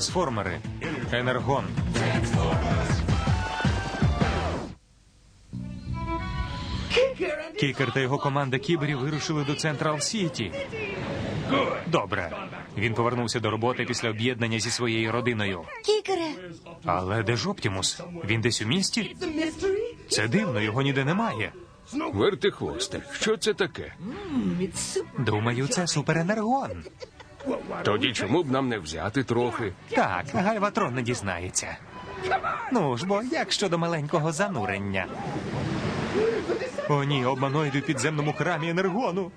Трансформери. Енергон. Кікер та його команда кіберів вирушили до Централ Сіті. Добре. Він повернувся до роботи після об'єднання зі своєю родиною. Кікере, Але де ж Оптімус? Він десь у місті? Це дивно, його ніде немає. Вертихвосте, що це таке? Думаю, це суперенергон. Тоді чому б нам не взяти трохи? Так, Гальватрон не дізнається. Ну ж бо, як щодо маленького занурення? О, ні, обманоїди у підземному храмі енергону.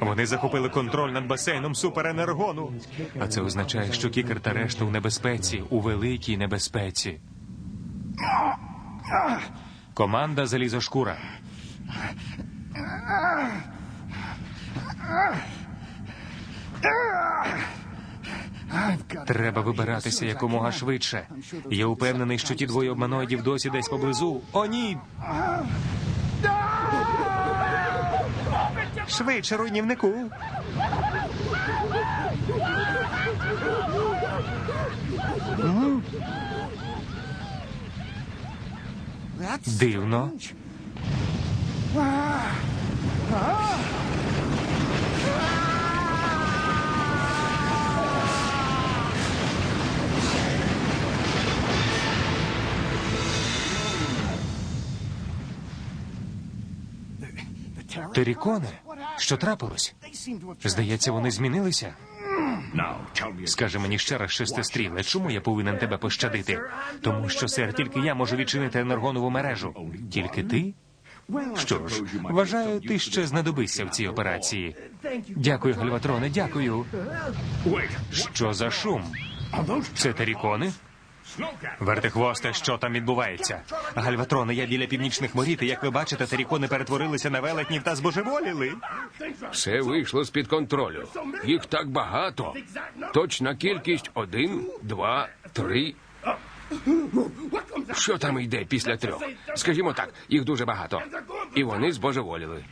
Вони захопили контроль над басейном суперенергону. А це означає, що кікер та решта у небезпеці, у великій небезпеці. Команда залізошкура. Треба вибиратися якомога швидше. Я упевнений, що ті двоє обманоїдів досі десь поблизу. О, ні! Швидше, руйнівнику. Дивно. Терікони? Що трапилось? Здається, вони змінилися. Скажи мені ще раз, шестистріле, чому я повинен тебе пощадити? Тому що, сер, тільки я можу відчинити енергонову мережу. Тільки ти? Що ж, вважаю, ти ще знадобишся в цій операції. Дякую, Гальватроне, дякую. Що за шум? Це терікони? Вертихвосте, що там відбувається? Гальватроне, я біля північних моріт, і як ви бачите, терікони перетворилися на велетнів та збожеволіли. Все вийшло з-під контролю. Їх так багато. Точна кількість один, два, три. Що там йде після трьох? Скажімо так, їх дуже багато. І вони збожеволіли.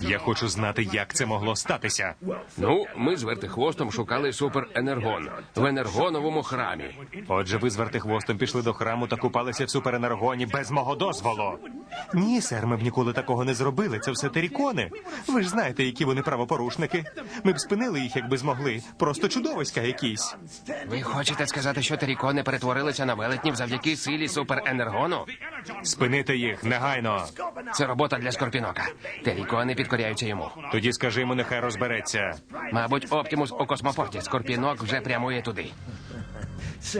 Я хочу знати, як це могло статися. Ну, ми з вертихвостом шукали суперенергон в енергоновому храмі. Отже, ви з вертихвостом пішли до храму та купалися в суперенергоні без мого дозволу. Ні, сер, ми б ніколи такого не зробили. Це все терікони. Ви ж знаєте, які вони правопорушники. Ми б спинили їх, якби змогли. Просто чудовиська якісь. Ви хочете сказати, що терікони перетворилися на велетнів завдяки силі суперенергону? Спинити їх негайно. Це робота для скорпінока. Терікони підкоряються йому. Тоді скажи йому, нехай розбереться. Мабуть, Оптимус у космопорті. Скорпінок вже прямує туди.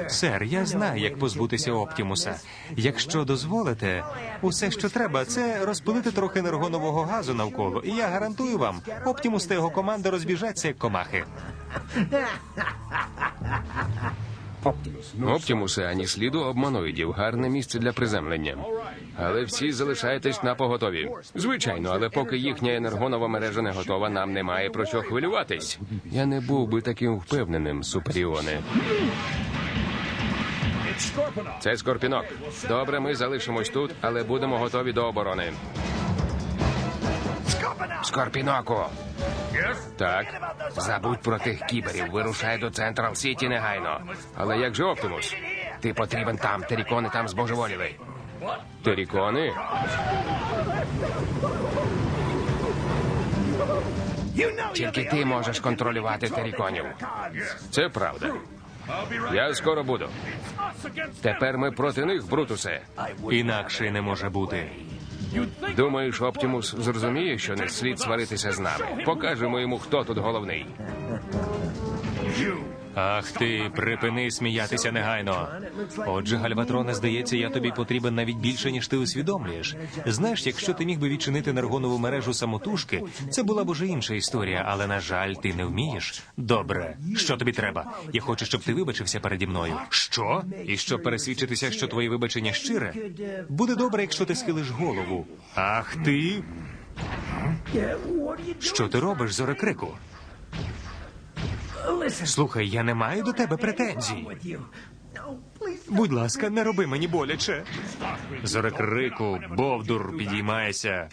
Сер, я знаю, як позбутися Оптімуса. Якщо дозволите, усе, що треба, це розпилити трохи енергонового газу навколо. І я гарантую вам, Оптімус та його команда розбіжаться як комахи. Оптімуси ані сліду обманоїдів. Гарне місце для приземлення. Але всі залишаєтесь на поготові. Звичайно, але поки їхня енергонова мережа не готова, нам немає про що хвилюватись. Я не був би таким впевненим, суперіоне. Це скорпінок. Добре, ми залишимось тут, але будемо готові до оборони. Скорпіноку. Так, забудь про тих кіберів. Вирушай до Централ Сіті негайно. Але як же Оптимус? Ти потрібен там. Терікони там збожеволіли. Терікони? Тільки ти можеш контролювати теріконів. Це правда. Я скоро буду. Тепер ми проти них, Брутусе. Інакше не може бути. Думаєш, Оптимус зрозуміє, що не слід сваритися з нами. Покажемо йому, хто тут головний. Ах ти, припини сміятися негайно. Отже, Гальватроне, здається, я тобі потрібен навіть більше, ніж ти усвідомлюєш. Знаєш, якщо ти міг би відчинити енергонову мережу самотужки, це була б уже інша історія, але на жаль, ти не вмієш. Добре, що тобі треба? Я хочу, щоб ти вибачився переді мною. Що? І щоб пересвідчитися, що твоє вибачення щире, буде добре, якщо ти схилиш голову. Ах ти. Що ти робиш, зорекрику? Слухай, я не маю до тебе претензій. Будь ласка, не роби мені боляче. Зорекрику, Бовдур, підіймайся.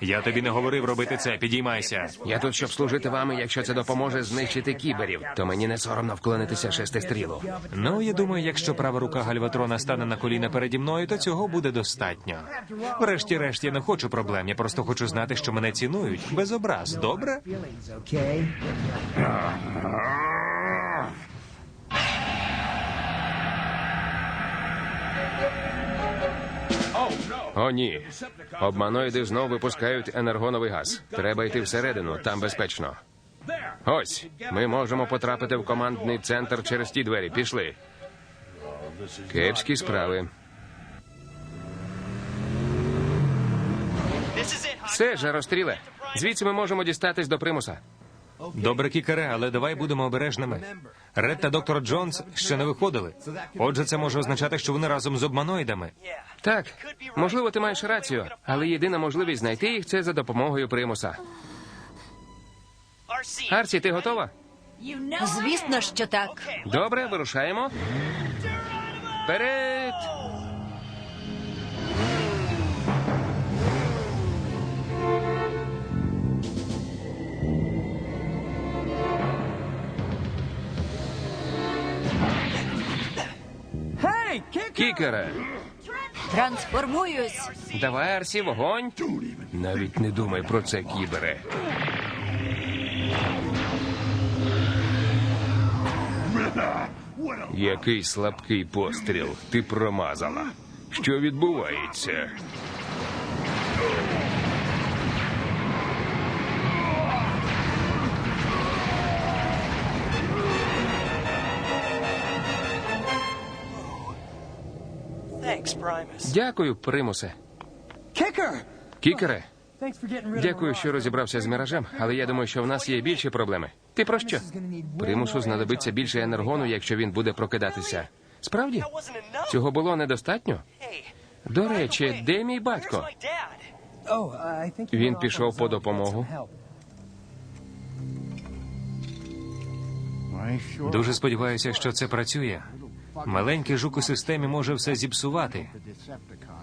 Я тобі не говорив робити це, підіймайся. Я тут, щоб служити вам, і якщо це допоможе знищити кіберів, то мені не соромно вклонитися шестистрілу. Ну, я думаю, якщо права рука Гальватрона стане на коліна переді мною, то цього буде достатньо. Врешті-решт, я не хочу проблем, я просто хочу знати, що мене цінують. Без образ, добре? О, ні. Обманоїди знов випускають енергоновий газ. Треба йти всередину, там безпечно. Ось, ми можемо потрапити в командний центр через ті двері. Пішли. Кепські справи. Все, жаростріле. Звідси ми можемо дістатись до примуса. Добре, кікере, але давай будемо обережними. Ред та доктор Джонс ще не виходили. Отже, це може означати, що вони разом з обманоїдами. Так, можливо, ти маєш рацію, але єдина можливість знайти їх це за допомогою примуса. Арсі, ти готова? Звісно, що так. Добре, вирушаємо. Вперед! Кікере, Трансформуюсь. давай Арсі, вогонь. Навіть не думай про це, кібере. Який слабкий постріл. Ти промазала. Що відбувається? Дякую, примусе. Kicker! Кікере, дякую, що розібрався з міражем, але я думаю, що в нас є більші проблеми. Ти про що? Примусу знадобиться більше енергону, якщо він буде прокидатися. Справді? Цього було недостатньо? До речі, де мій батько? Oh, Він пішов по допомогу. Дуже сподіваюся, що це працює. Маленький жук у системі може все зіпсувати.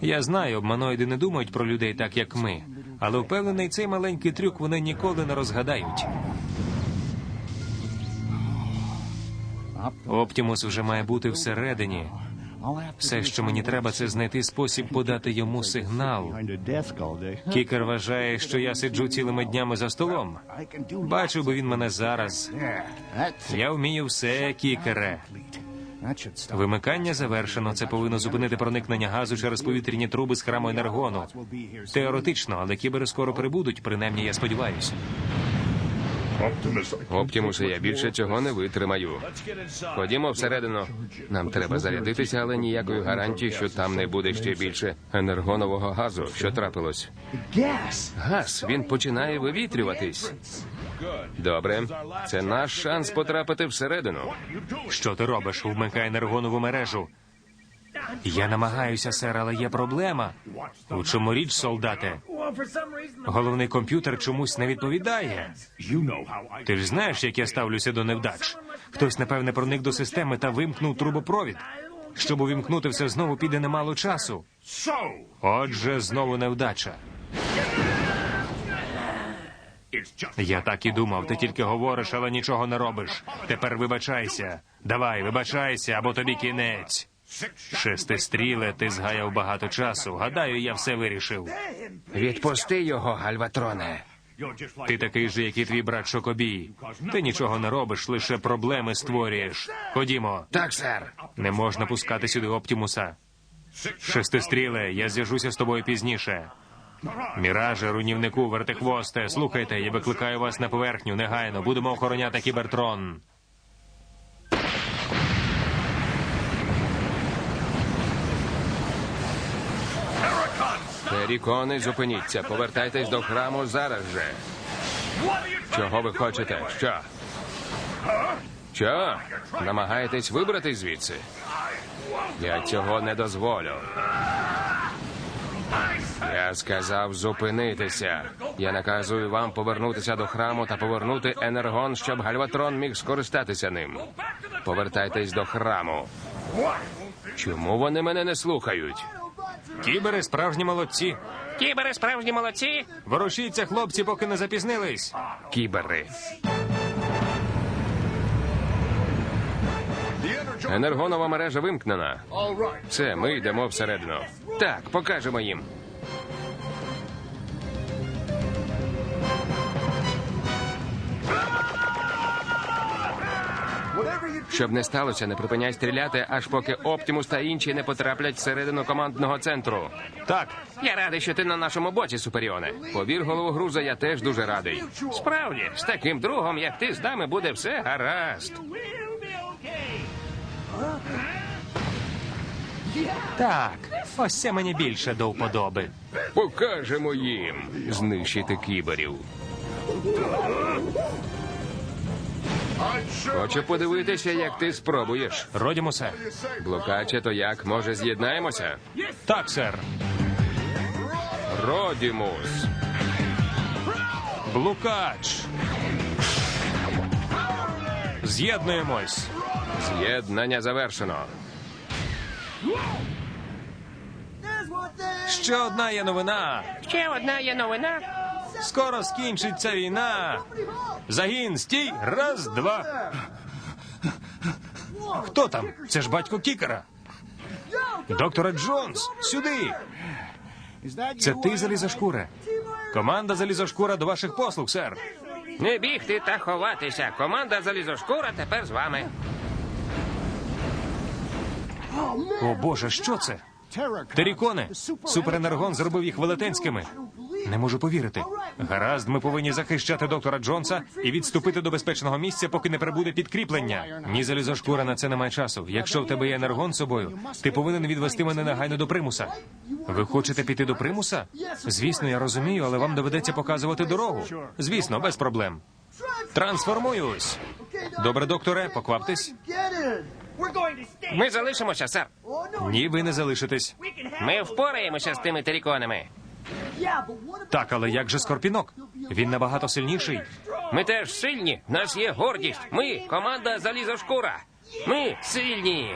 Я знаю, обманоїди не думають про людей так, як ми, але впевнений, цей маленький трюк вони ніколи не розгадають. Оптімус вже має бути всередині. Все, що мені треба, це знайти спосіб подати йому сигнал. Кікер вважає, що я сиджу цілими днями за столом. Бачив би він мене зараз. Я вмію все, кікере. Вимикання завершено. Це повинно зупинити проникнення газу через повітряні труби з храму енергону. Теоретично, але кібери скоро прибудуть, принаймні я сподіваюся. Оптімусе, я більше цього не витримаю. Ходімо всередину. Нам треба зарядитися, але ніякої гарантії, що там не буде ще більше енергонового газу. Що трапилось? Газ він починає вивітрюватись. Добре, це наш шанс потрапити всередину. Що ти робиш? Вмикай енергонову мережу. Я намагаюся, сер, але є проблема. У чому річ, солдате? Головний комп'ютер чомусь не відповідає. Ти ж знаєш, як я ставлюся до невдач. Хтось, напевне, проник до системи та вимкнув трубопровід. Щоб увімкнути все знову, піде немало часу. Отже, знову невдача. Я так і думав, ти тільки говориш, але нічого не робиш. Тепер вибачайся. Давай, вибачайся, або тобі кінець. Шестистріле, ти згаяв багато часу. Гадаю, я все вирішив. Відпусти його, Гальватроне. Ти такий же, як і твій брат Шокобій. Ти нічого не робиш, лише проблеми створюєш. Ходімо, Так, сер. не можна пускати сюди Оптімуса. Шестистріле, я зв'яжуся з тобою пізніше. Міраже, руйнівнику, вертихвосте, слухайте, я викликаю вас на поверхню, негайно. Будемо охороняти кібертрон. Терікони, зупиніться. Повертайтесь до храму зараз же. Чого ви хочете? Що? Що? Намагаєтесь вибратись звідси? Я цього не дозволю. Я сказав зупинитися. Я наказую вам повернутися до храму та повернути енергон, щоб Гальватрон міг скористатися ним. Повертайтесь до храму. Чому вони мене не слухають? Кібери справжні молодці. Кібери справжні молодці. Ворушіться, хлопці, поки не запізнились. Кібери. Енергонова мережа вимкнена. Все, ми йдемо всередину. Так, покажемо їм. Щоб не сталося, не припиняй стріляти, аж поки Оптімус та інші не потраплять всередину командного центру. Так, Я радий, що ти на нашому боці, Суперіоне. Повір, головогруза, я теж дуже радий. Справді, з таким другом, як ти, з нами буде все гаразд. так. Ось це мені більше до вподоби. Покажемо їм знищити кіберів. Хочу подивитися, як ти спробуєш. Родімусе. Блукаче, то як, може, з'єднаємося? Так, сер. Родімус. Блукач. З'єднуємось. З'єднання завершено. Ще одна є новина. Ще одна є новина. Скоро скінчиться війна. Загін, стій. Раз, два. Хто там? Це ж батько Кікера. Доктора Джонс, сюди. Це ти, залізошкура. Команда залізошкура до ваших послуг, сер. Не бігти та ховатися. Команда залізошкура тепер з вами. О боже, що це? Терікони. Суперенергон зробив їх велетенськими. Не можу повірити. Гаразд, ми повинні захищати доктора Джонса і відступити до безпечного місця, поки не прибуде підкріплення. Ні, залізошкура на це немає часу. Якщо в тебе є енергон з собою, ти повинен відвести мене негайно до примуса. Ви хочете піти до примуса? Звісно, я розумію, але вам доведеться показувати дорогу. Звісно, без проблем. Трансформуюсь. Добре, докторе, покваптесь. Ми залишимося, сер. Ні, ви не залишитесь. Ми впораємося з тими теріконами. Так, але як же скорпінок? Він набагато сильніший. Ми теж сильні. В нас є гордість. Ми команда залізошкура. Ми сильні.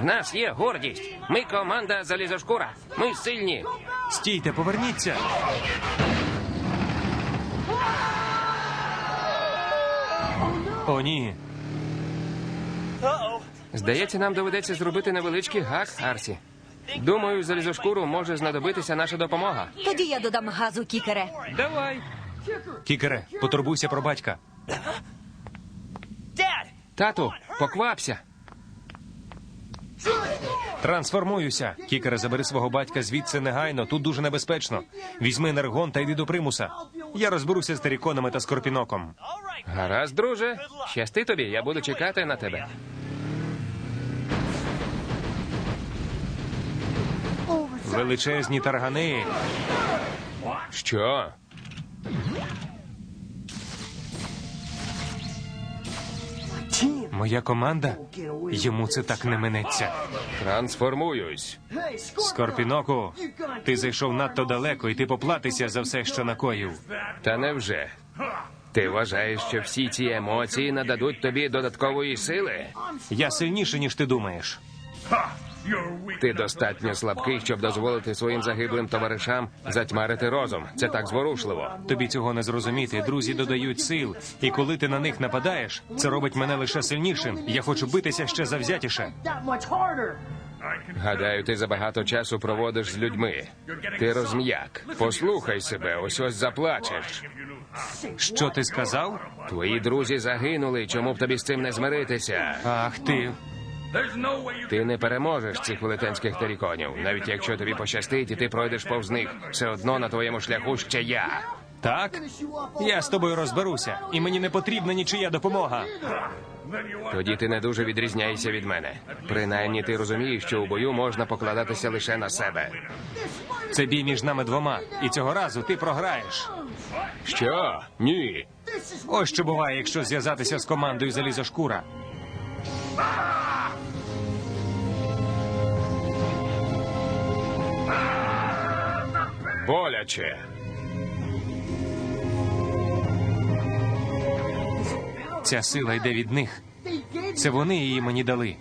В нас є гордість. Ми команда залізошкура. Ми сильні. Стійте, поверніться. О, ні. Здається, нам доведеться зробити невеличкий гак, Арсі. Думаю, залізошкуру може знадобитися наша допомога. Тоді я додам газу, кікере. Давай. Кікере, потурбуйся про батька. Тату, поквапся. Трансформуюся. Кікере, забери свого батька звідси негайно. Тут дуже небезпечно. Візьми енергон та йди до примуса. Я розберуся з теріконами та скорпіноком. Гаразд, друже. Щасти тобі, я буду чекати на тебе. Величезні таргани. Що? Моя команда. Йому це так не минеться. Трансформуюсь. Скорпіноку, ти зайшов надто далеко, і ти поплатися за все, що накоїв. Та невже? Ти вважаєш, що всі ці емоції нададуть тобі додаткової сили? Я сильніше, ніж ти думаєш. Ти достатньо слабкий, щоб дозволити своїм загиблим товаришам затьмарити розум. Це так зворушливо. Тобі цього не зрозуміти. Друзі додають сил, і коли ти на них нападаєш, це робить мене лише сильнішим. Я хочу битися ще завзятіше. Гадаю, ти забагато часу проводиш з людьми. Ти розм'як. Послухай себе, ось ось заплачеш. Що ти сказав? Твої друзі загинули. Чому б тобі з цим не змиритися? Ах ти. Ти не переможеш цих велетенських теріконів. Навіть якщо тобі пощастить, і ти пройдеш повз них. Все одно на твоєму шляху ще я. Так? Я з тобою розберуся, і мені не потрібна нічия допомога. Тоді ти не дуже відрізняєшся від мене. Принаймні ти розумієш, що у бою можна покладатися лише на себе. Це бій між нами двома, і цього разу ти програєш. Що? Ні. Ось що буває, якщо зв'язатися з командою залізошкура. Боляче. Ця сила йде від них. Це вони її мені дали.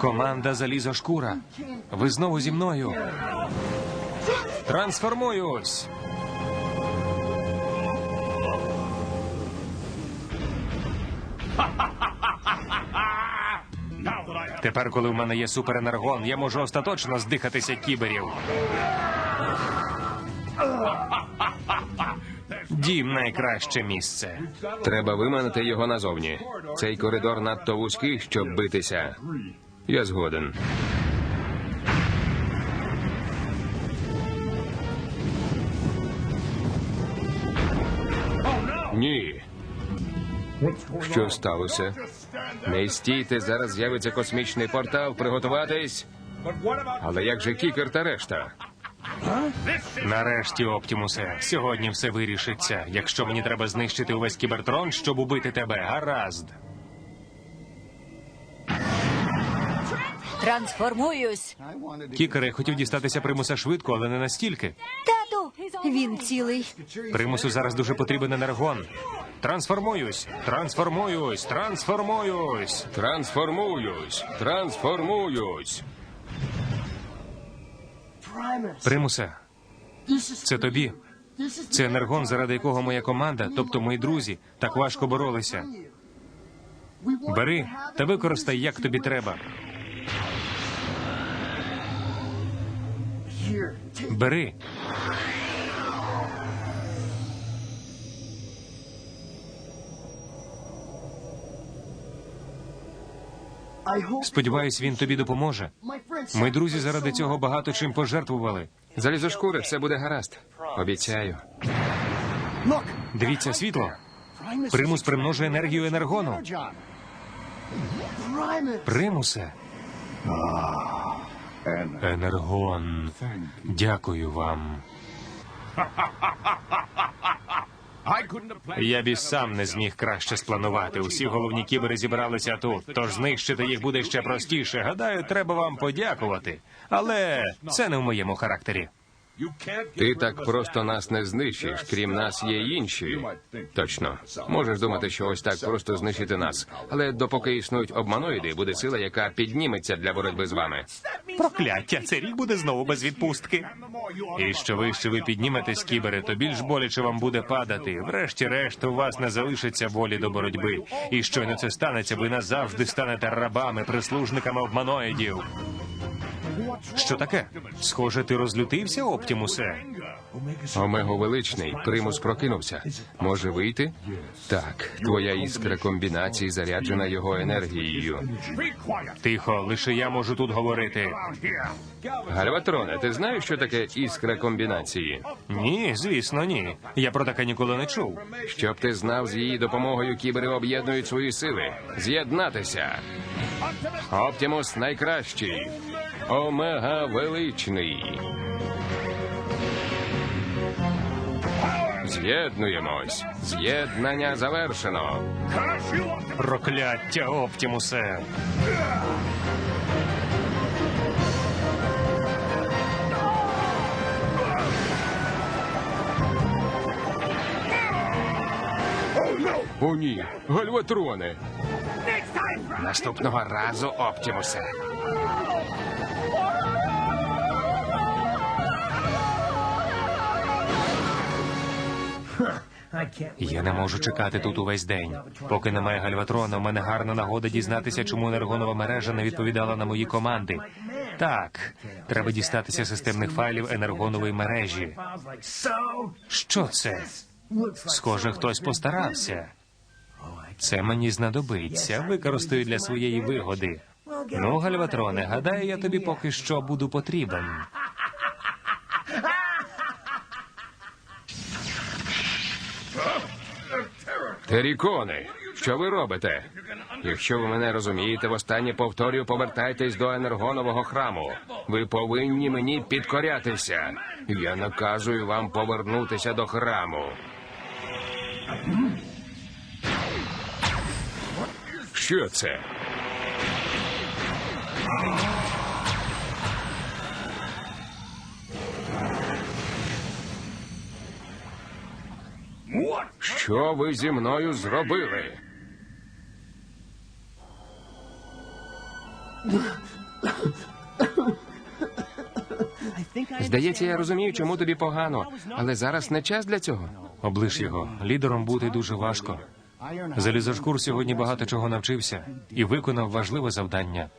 Команда Залізошкура. Ви знову зі мною. Трансформуюсь. Тепер, коли в мене є суперенергон, я можу остаточно здихатися кіберів. Дім найкраще місце. Треба виманити його назовні. Цей коридор надто вузький, щоб битися. Я згоден. Що сталося? Не стійте, зараз з'явиться космічний портал. Приготуватись. Але як же кікер та решта? Нарешті, Оптімусе, сьогодні все вирішиться. Якщо мені треба знищити увесь кібертрон, щоб убити тебе, гаразд. Трансформуюсь. Кікере, я хотів дістатися примуса швидко, але не настільки. Тату, він цілий. Примусу зараз дуже потрібен енергон. Трансформуюсь, трансформуюсь, трансформуюсь. Трансформуюсь, трансформуюсь. Примусе, це тобі. Це енергон, заради якого моя команда, тобто мої друзі, так важко боролися. Бери та використай, як тобі треба. Бери. Сподіваюсь, він тобі допоможе. Мої друзі заради цього багато чим пожертвували. Залізошкури, все буде гаразд. Обіцяю. Дивіться світло. Примус примножує енергію енергону. Примусе. Енергон. Дякую вам. Я б і сам не зміг краще спланувати. Усі головні кібери зібралися тут, тож знищити їх буде ще простіше. Гадаю, треба вам подякувати. Але це не в моєму характері. Ти так просто нас не знищиш. Крім нас є інші. Точно. Можеш думати, що ось так просто знищити нас. Але допоки існують обманоїди, буде сила, яка підніметься для боротьби з вами. Прокляття, цей рік буде знову без відпустки. І що вище ви підніметесь, кібери, то більш боляче вам буде падати. Врешті-решт, у вас не залишиться волі до боротьби. І щойно це станеться, ви назавжди станете рабами, прислужниками обманоїдів. Що таке? Схоже, ти розлютився, Оптімусе? Омего величний, примус прокинувся. Може вийти? Так, твоя іскра комбінації заряджена його енергією. Тихо, лише я можу тут говорити. Гальватроне, ти знаєш, що таке іскра комбінації? Ні, звісно, ні. Я про таке ніколи не чув. Щоб ти знав, з її допомогою кібери об'єднують свої сили. З'єднатися. Оптимус найкращий. Омега величний. З'єднуємось. З'єднання завершено. Прокляття, Оптімусе. О, ні, гальватроне. Наступного разу, Оптімусе. Я не можу чекати тут увесь день. Поки немає гальватрона, у мене гарна нагода дізнатися, чому енергонова мережа не відповідала на мої команди. Так, треба дістатися системних файлів енергонової мережі. Що це? Схоже, хтось постарався. Це мені знадобиться. Використаю для своєї вигоди. Ну, гальватроне, гадаю, я тобі поки що буду потрібен. Терікони, що ви робите? Якщо ви мене розумієте, востаннє повторюю, повертайтесь до енергонового храму. Ви повинні мені підкорятися. Я наказую вам повернутися до храму. Що це? Що ви зі мною зробили? Здається, я розумію, чому тобі погано, але зараз не час для цього. Облиш його. Лідером бути дуже важко. Залізошкур сьогодні багато чого навчився і виконав важливе завдання.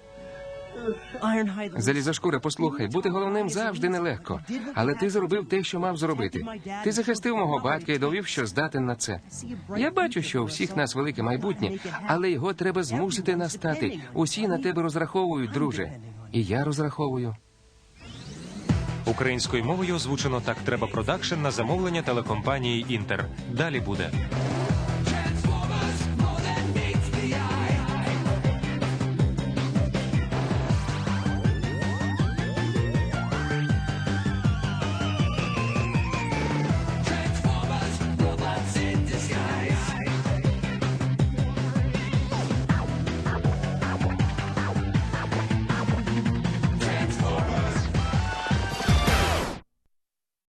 Ironhide. Залізошкура, послухай, бути головним завжди нелегко. Але ти зробив те, що мав зробити. Ти захистив мого батька і довів, що здатен на це. Я бачу, що у всіх нас велике майбутнє, але його треба змусити настати. Усі на тебе розраховують, друже. І я розраховую. Українською мовою озвучено так треба продакшн на замовлення телекомпанії Інтер. Далі буде.